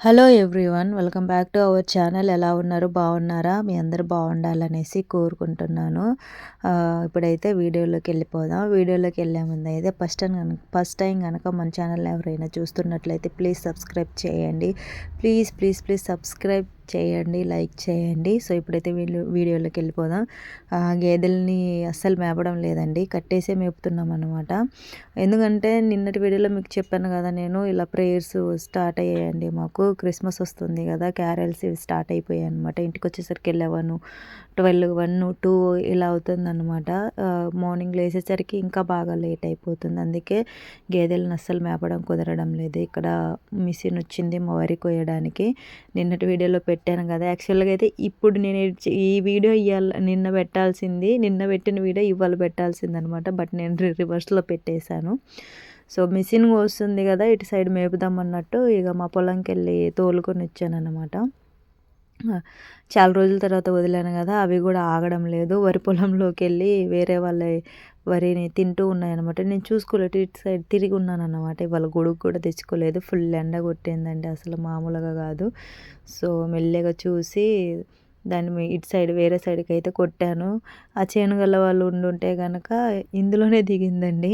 Hello everyone welcome back to our channel ఎలా ఉన్నారు? బాగున్నారా? మీ అందరు బాగుండాలనేసి కోరుకుంటున్నాను. ఇప్పుడైతే వీడియోలోకి వెళ్ళిపోదాం. వీడియోలోకి వెళ్ళే ముందు అయితే ఫస్ట్ టైం కనుక ఫస్ట్ టైం కనుక మన ఛానల్ ఎవరైనా చూస్తున్నట్లయితే ప్లీజ్ సబ్స్క్రైబ్ చేయండి. ప్లీజ్ ప్లీజ్ ప్లీజ్ సబ్స్క్రైబ్ చేయండి లైక్ చేయండి. సో ఇప్పుడైతే వీళ్ళు వీడియోలోకి వెళ్ళిపోదాం. ఆ, గేదెల్ని అస్సలు మేపడం లేదండి. కట్టేసే మేపుతున్నాం అనమాట ఎందుకంటే నిన్నటి వీడియోలో మీకు చెప్పాను కదా నేను ఇలా ప్రేయర్స్ స్టార్ట్ అయ్యాయండి మాకు. క్రిస్మస్ వస్తుంది కదా క్యారల్స్ ఇవి స్టార్ట్ అయిపోయాయి అనమాట ఇంటికి వచ్చేసరికి వెళ్ళేవాను. ట్వెల్వ్ వన్ టూ ఇలా అవుతుంది అనమాట మార్నింగ్ లేచేసరికి ఇంకా బాగా లేట్ అయిపోతుంది. అందుకే గేదెలను అస్సలు మేపడం కుదరడం లేదు. ఇక్కడ మిషన్ వచ్చింది మా వరి కోయడానికి నిన్నటి వీడియోలో పెట్టాను కదా. యాక్చువల్గా అయితే ఇప్పుడు నేను ఈ వీడియో ఇవాళ నిన్న పెట్టాల్సింది నిన్న పెట్టిన వీడియో ఇవాళ పెట్టాల్సిందనమాట బట్ నేను రివర్స్లో పెట్టేశాను. సో మిషన్ వస్తుంది కదా ఇటు సైడ్ మేపుదాం అన్నట్టు ఇక మా పొలంకి వెళ్ళి తోలుకొని వచ్చాను అనమాట చాలా రోజుల తర్వాత వదిలాను కదా అవి కూడా ఆగడం లేదు. వరి పొలంలోకి వెళ్ళి వేరే వాళ్ళ వరిని తింటూ ఉన్నాయన్నమాట. నేను చూసుకోలేదు ఇటు సైడ్ తిరిగి ఉన్నాను అన్నమాట ఇవాళ గొడుగు కూడా తెచ్చుకోలేదు. ఫుల్ ఎండ కొట్టిందండి అసలు మామూలుగా కాదు. సో మెల్లగా చూసి దాన్ని ఇటు సైడ్ వేరే సైడ్కి అయితే కొట్టాను. ఆ చేనుగల్ల వాళ్ళు ఉండుంటే కనుక ఇందులోనే దిగిందండి.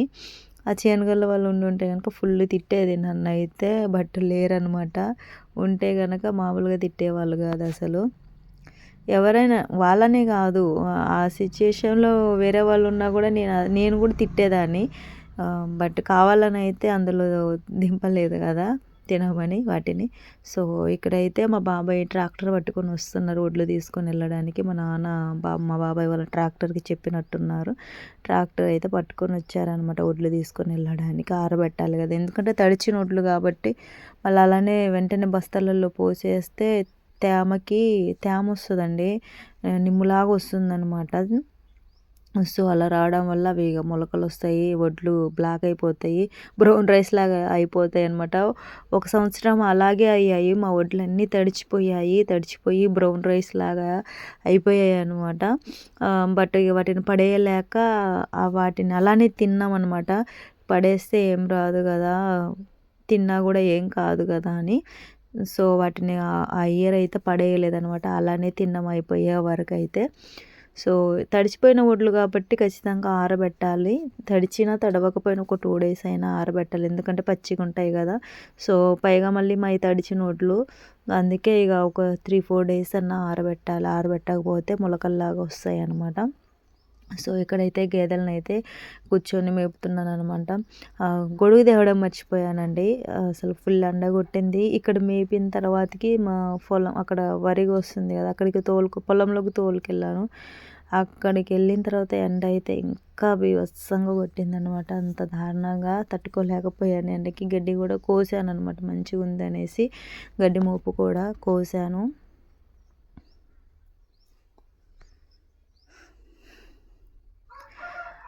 ఆ చేనుగల్లో వాళ్ళు ఉండి ఉంటే కనుక ఫుల్ తిట్టేది నన్ను అయితే బట్ లేరనమాట ఉంటే కనుక మామూలుగా తిట్టేవాళ్ళు కాదు అసలు. ఎవరైనా వాళ్ళనే కాదు. ఆ సిచ్యుయేషన్లో వేరే వాళ్ళు ఉన్నా కూడా నేను నేను కూడా తిట్టేదాన్ని. బట్ కావాలని అయితే అందులో దింపలేదు కదా. తినమని వాటిని. సో ఇక్కడైతే మా బాబాయ్ ట్రాక్టర్ పట్టుకొని వస్తున్నారు ఒడ్లు తీసుకొని వెళ్ళడానికి మా నాన్న బా మా బాబాయ్ వాళ్ళ ట్రాక్టర్కి చెప్పినట్టున్నారు. ట్రాక్టర్ అయితే పట్టుకొని వచ్చారనమాట ఒడ్లు తీసుకొని వెళ్ళడానికి ఆరబెట్టాలి కదా. ఎందుకంటే తడిచిన ఒడ్లు కాబట్టి మళ్ళీ అలానే వెంటనే బస్తాలలో పోసేస్తే తేమకి తేమ వస్తుందండి నిమ్ములాగా వస్తుందన్నమాట. సో అలా రావడం వల్ల అవి ఇక మొలకలు వస్తాయి వడ్లు బ్లాక్ అయిపోతాయి బ్రౌన్ రైస్ లాగా అయిపోతాయి అనమాట ఒక సంవత్సరం అలాగే అయ్యాయి మా వడ్లన్నీ తడిచిపోయాయి తడిచిపోయి బ్రౌన్ రైస్ లాగా అయిపోయాయి అనమాట బట్ ఇక వాటిని పడేయలేక వాటిని అలానే తిన్నాం అనమాట పడేస్తే ఏం రాదు కదా తిన్నా కూడా ఏం కాదు కదా అని. సో వాటిని ఆ- ఆ ఇయర్ అయితే పడేయలేదనమాట అలానే తిన్నాం అయిపోయే వరకు అయితే. సో తడిచిపోయిన వడ్లు కాబట్టి ఖచ్చితంగా ఆరబెట్టాలి. తడిచినా తడవకపోయినా ఒక టూ డేస్ అయినా ఆరబెట్టాలి. ఎందుకంటే పచ్చిగా ఉంటాయి కదా. సో పైగా మళ్ళీ మై తడిచిన వడ్లు అందుకే ఇక ఒక త్రీ ఫోర్ డేస్ అన్నా ఆరబెట్టాలి. ఆరబెట్టకపోతే మొలకల్లాగా వస్తాయి అన్నమాట సో ఇక్కడైతే గేదెలను అయితే కూర్చొని మేపుతున్నాను అనమాట గొడుగు తేవడం మర్చిపోయానండి. అసలు ఫుల్ ఎండ కొట్టింది ఇక్కడ మేపిన తర్వాతకి మా పొలం అక్కడ వరి వస్తుంది కదా అక్కడికి తోలుకు పొలంలోకి తోలుకెళ్ళాను. అక్కడికి వెళ్ళిన తర్వాత ఎండ అయితే ఇంకా బీభత్సంగా కొట్టింది అనమాట అంత దారుణంగా తట్టుకోలేకపోయాను ఎండకి. గడ్డి కూడా కోసాను అనమాట మంచిగా ఉంది అనేసి గడ్డి మోపు కూడా కోసాను.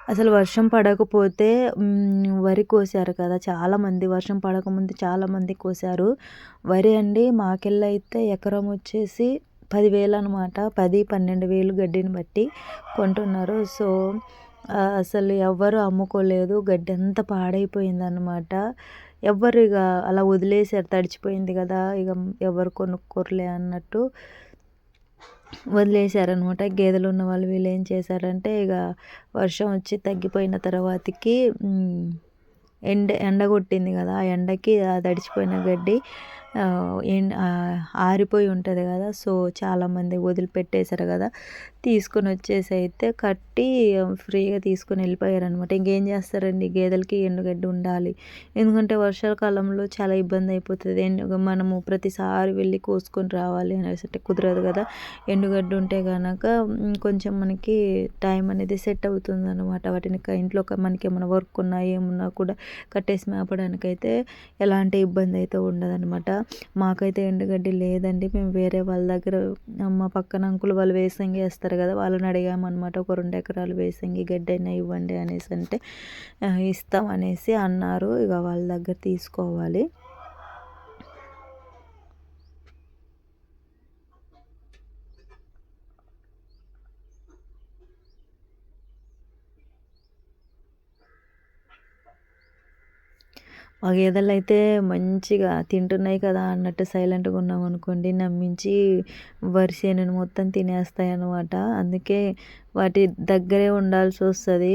అసలు వర్షం పడకపోతే వరి కోసారు కదా. చాలామంది వర్షం పడకముందు చాలామంది కోసారు. వరి అండి మాకెళ్ళి అయితే ఎకరం వచ్చేసి పదివేలు అనమాట పది పన్నెండు వేలు గడ్డిని బట్టి కొంటున్నారు. సో అసలు ఎవ్వరు అమ్ముకోలేదు. గడ్డి అంతా పాడైపోయిందనమాట ఎవ్వరు ఇక అలా వదిలేసారు తడిచిపోయింది కదా. ఇక ఎవరు కొనుక్కోరులే అన్నట్టు. వదిలేశారనమాట. గేదెలు ఉన్న వాళ్ళు వీళ్ళు ఏం చేశారంటే ఇక వర్షం వచ్చి తగ్గిపోయిన తర్వాతకి ఎండ ఎండ కొట్టింది కదా ఆ ఎండకి ఆ తడిచిపోయిన గడ్డి ఆరిపోయి ఉంటుంది కదా. సో చాలామంది వదిలిపెట్టేశారు కదా. తీసుకొని వచ్చేసి అయితే కట్టి ఫ్రీగా తీసుకొని వెళ్ళిపోయారు అనమాట ఇంకేం చేస్తారండి? గేదెలకి ఎండుగడ్డి ఉండాలి. ఎందుకంటే వర్షాకాలంలో చాలా ఇబ్బంది అయిపోతుంది. ఎండు మనము ప్రతిసారి వెళ్ళి కోసుకొని రావాలి అనేసి అంటే కుదరదు కదా. ఎండుగడ్డి ఉంటే కనుక కొంచెం మనకి టైం అనేది సెట్ అవుతుంది అనమాట వాటిని ఇంట్లో ఒక మనకి ఏమైనా వర్క్ ఉన్నా ఏమున్నా కూడా కట్టేసి మేపడానికైతే ఎలాంటి ఇబ్బంది అయితే ఉండదనమాట మాకైతే ఎండుగడ్డి లేదండి. మేము వేరే వాళ్ళ దగ్గర మా పక్కన అంకులు వాళ్ళు వేసంగి వేస్తారు కదా వాళ్ళని అడిగామన్నమాట. ఒక రెండు ఎకరాలు వేసంగి గడ్డి అయినా ఇవ్వండి అనేసి అంటే ఇస్తాం అనేసి అన్నారు. ఇక వాళ్ళ దగ్గర తీసుకోవాలి. ఆ గేదెలు అయితే మంచిగా తింటున్నాయి కదా అన్నట్టు సైలెంట్గా ఉన్నాం అనుకోండి నమ్మించి వరి చేనుని మొత్తం తినేస్తాయి అన్నమాట. అందుకే వాటి దగ్గరే ఉండాల్సి వస్తుంది.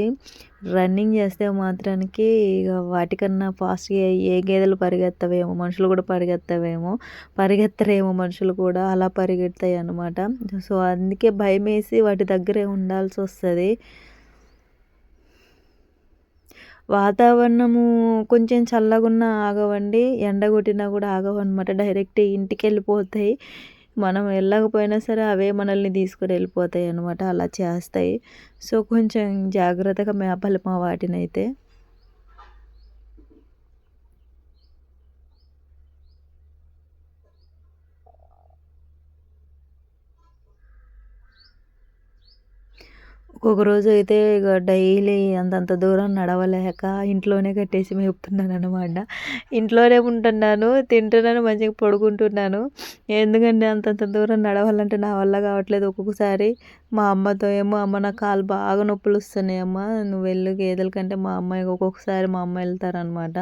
రన్నింగ్ చేస్తే మాత్రానికి ఇక వాటికన్నా ఫాస్ట్గా ఏ గేదెలు పరిగెత్తవేమో మనుషులు కూడా పరిగెత్తవేమో పరిగెత్తరేమో మనుషులు కూడా అలా పరిగెడతాయి అన్నమాట. సో అందుకే భయం వేసి వాటి దగ్గరే ఉండాల్సి వస్తుంది. వాతావరణము కొంచెం చల్లగున్నా ఆగవండి ఎండ కొట్టినా కూడా ఆగవన్నమాట. డైరెక్ట్ ఇంటికి వెళ్ళిపోతాయి మనం వెళ్ళకపోయినా సరే అవే మనల్ని తీసుకొని వెళ్ళిపోతాయి అనమాట అలా చేస్తాయి. సో కొంచెం జాగ్రత్తగా మేపాలి మా వాటినైతే. ఒక్కొక్క రోజు అయితే ఇక డైలీ అంతంత దూరం నడవలేక ఇంట్లోనే కట్టేసి మేపుతున్నాను అనమాట ఇంట్లోనే ఉంటున్నాను తింటున్నాను మంచిగా పడుకుంటున్నాను. ఎందుకంటే అంతంత దూరం నడవాలంటే నా వల్ల కావట్లేదు. ఒక్కొక్కసారి మా అమ్మతో ఏమో అమ్మ నా కాలు బాగా నొప్పులు వస్తున్నాయి అమ్మ. నువ్వు వెళ్ళు గేదెల కంటే మా అమ్మాయి ఒక్కొక్కసారి మా అమ్మ వెళ్తారనమాట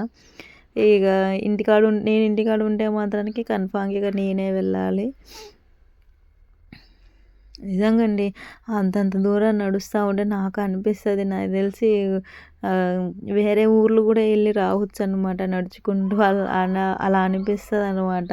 ఇక ఇంటికాడు నేను ఇంటికాడు ఉంటే మాత్రానికి కన్ఫామ్గా నేనే వెళ్ళాలి. నిజంగా అండి అంతంత దూరం నడుస్తూ ఉంటే నాకు అనిపిస్తుంది. నాకు తెలిసి వేరే ఊర్లు కూడా వెళ్ళి రావచ్చు అనమాట నడుచుకుంటూ అలా అలా అనిపిస్తుంది అనమాట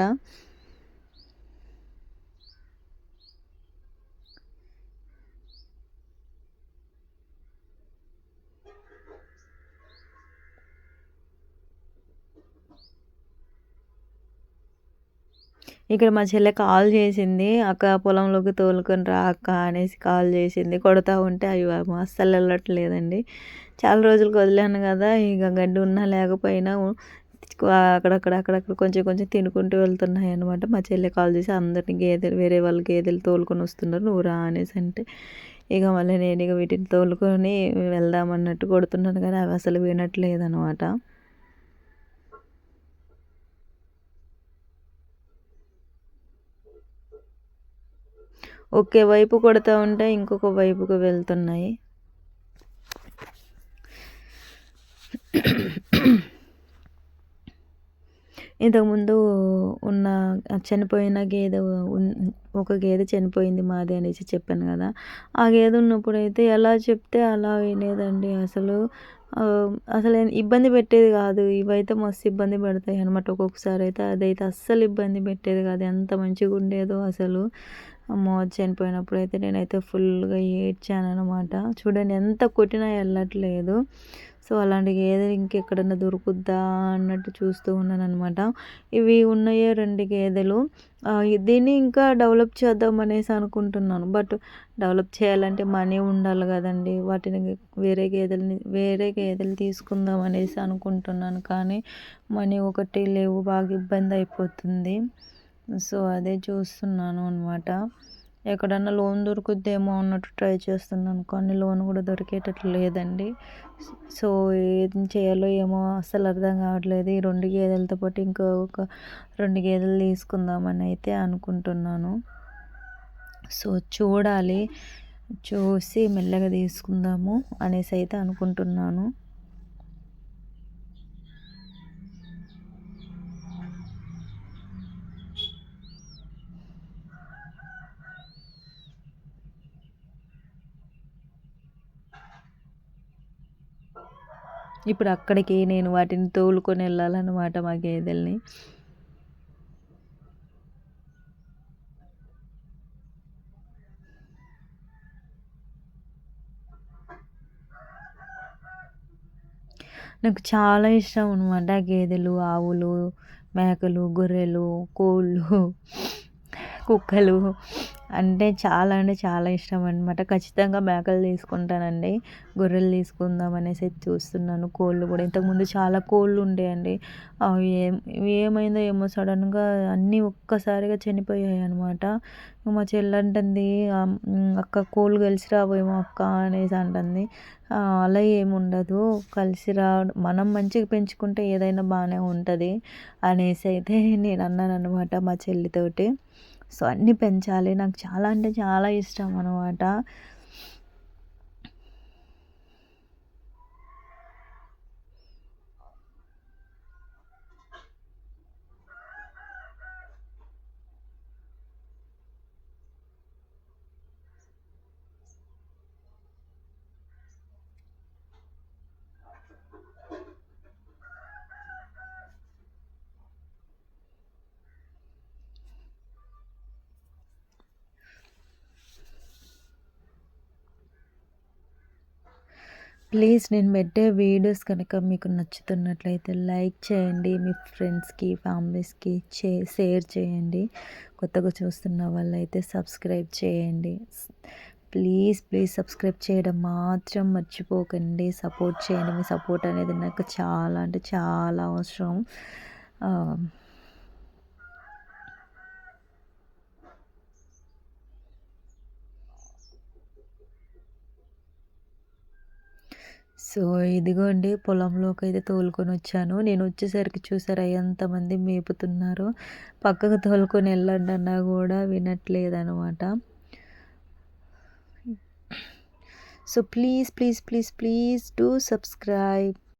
ఇక్కడ మా చెల్లె కాల్ చేసింది అక్క పొలంలోకి తోలుకొని రా అక్క అనేసి కాల్ చేసింది. కొడతా ఉంటే అయ్యో అస్సలు వెళ్ళట్లేదండి. చాలా రోజులకు వదిలాను కదా ఇక గడ్డి ఉన్నా లేకపోయినా అక్కడక్కడ అక్కడక్కడ కొంచెం కొంచెం తినుకుంటూ వెళ్తున్నాయి అనమాట మా చెల్లె కాల్ చేసి అందరిని గేదెలు వేరే వాళ్ళు గేదెలు తోలుకొని వస్తున్నారు నువ్వు రా అనేసి అంటే ఇక మళ్ళీ నేను ఇక వీటిని తోలుకొని వెళ్దామన్నట్టు కొడుతున్నాను కానీ అవి అసలు వినట్లేదు ఒకే వైపు కొడుతూ ఉంటే ఇంకొక వైపుకు వెళ్తున్నాయి. ఇంతకుముందు ఉన్న చనిపోయిన గేదె ఒక గేదె చనిపోయింది మాది అనేసి చెప్పాను కదా. ఆ గేదె ఉన్నప్పుడైతే ఎలా చెప్తే అలా వినేదండి. అసలు అసలు ఇబ్బంది పెట్టేది కాదు. ఇవైతే మస్తు ఇబ్బంది పెడతాయి అనమాట ఒక్కొక్కసారి అయితే. అదైతే అస్సలు ఇబ్బంది పెట్టేది కాదు. ఎంత మంచిగా ఉండేదో అసలు. అమ్మ చనిపోయినప్పుడు అయితే నేనైతే ఫుల్గా ఏడ్చాను అనమాట చూడండి ఎంత కొట్టినా వెళ్ళట్లేదు సో అలాంటి గేదెలు ఇంకెక్కడన్నా దొరుకుద్దా అన్నట్టు చూస్తూ ఉన్నాను అనమాట ఇవి ఉన్నాయే రెండు గేదెలు. దీన్ని ఇంకా డెవలప్ చేద్దాం అనేసి అనుకుంటున్నాను. బట్ డెవలప్ చేయాలంటే మనీ ఉండాలి కదండి. వాటిని వేరే గేదెలని వేరే గేదెలు తీసుకుందాం అనేసి అనుకుంటున్నాను. కానీ మనీ ఒకటి లేవు బాగా ఇబ్బంది అయిపోతుంది. సో అదే చూస్తున్నాను అనమాట ఎక్కడన్నా లోన్ దొరుకుద్దేమో అన్నట్టు ట్రై చేస్తున్నాను కానీ లోన్ కూడా దొరికేటట్లు లేదండి. సో ఏం చేయాలో ఏమో అసలు అర్థం కావట్లేదు. ఈ రెండు గేదెలతో పాటు ఇంకో ఒక రెండు గేదెలు తీసుకుందామని అయితే అనుకుంటున్నాను. సో చూడాలి. చూసి మెల్లగా తీసుకుందాము అనేసి అయితే అనుకుంటున్నాను. ఇప్పుడు అక్కడికి నేను వాటిని తోలుకొని వెళ్ళాలన్నమాట మా గేదెల్ని. నాకు చాలా ఇష్టం అనమాట గేదెలు ఆవులు మేకలు గొర్రెలు కోళ్ళు కుక్కలు. అంటే చాలా అంటే చాలా ఇష్టం అనమాట ఖచ్చితంగా మేకలు తీసుకుంటానండి. గొర్రెలు తీసుకుందాం అనేసి చూస్తున్నాను. కోళ్ళు కూడా. ఇంతకుముందు చాలా కోళ్ళు ఉండేయండి. అవి ఏం ఏమైందో ఏమో సడన్గా అన్నీ ఒక్కసారిగా చనిపోయాయి అనమాట మా చెల్లంటుంది అక్క కోళ్ళు కలిసి రాబోయేమో అక్క అనేసి అంటుంది. అలా ఏముండదు కలిసి రా మనం మంచిగా పెంచుకుంటే ఏదైనా బాగానే ఉంటుంది అనేసి అయితే నేను అన్నాను అనమాట మా చెల్లితోటి. సో అన్నీ పెంచాలి. నాకు చాలా అంటే చాలా ఇష్టం అనమాట ప్లీజ్ నేను పెట్టే వీడియోస్ కనుక మీకు నచ్చుతున్నట్లయితే లైక్ చేయండి మీ ఫ్రెండ్స్కి ఫ్యామిలీస్కి చే షేర్ చేయండి. కొత్తగా చూస్తున్న వాళ్ళైతే సబ్స్క్రైబ్ చేయండి. ప్లీజ్ ప్లీజ్ సబ్స్క్రైబ్ చేయడం మాత్రం మర్చిపోకండి. సపోర్ట్ చేయండి. మీ సపోర్ట్ అనేది నాకు చాలా అంటే చాలా అవసరం. సో ఇదిగోండి పొలంలోకి అయితే తోలుకొని వచ్చాను. నేను వచ్చేసరికి చూసారా ఎంతమంది మేపుతున్నారు. పక్కకు తోలుకొని వెళ్ళండి అన్నా కూడా వినట్లేదనమాట so please please please please do subscribe.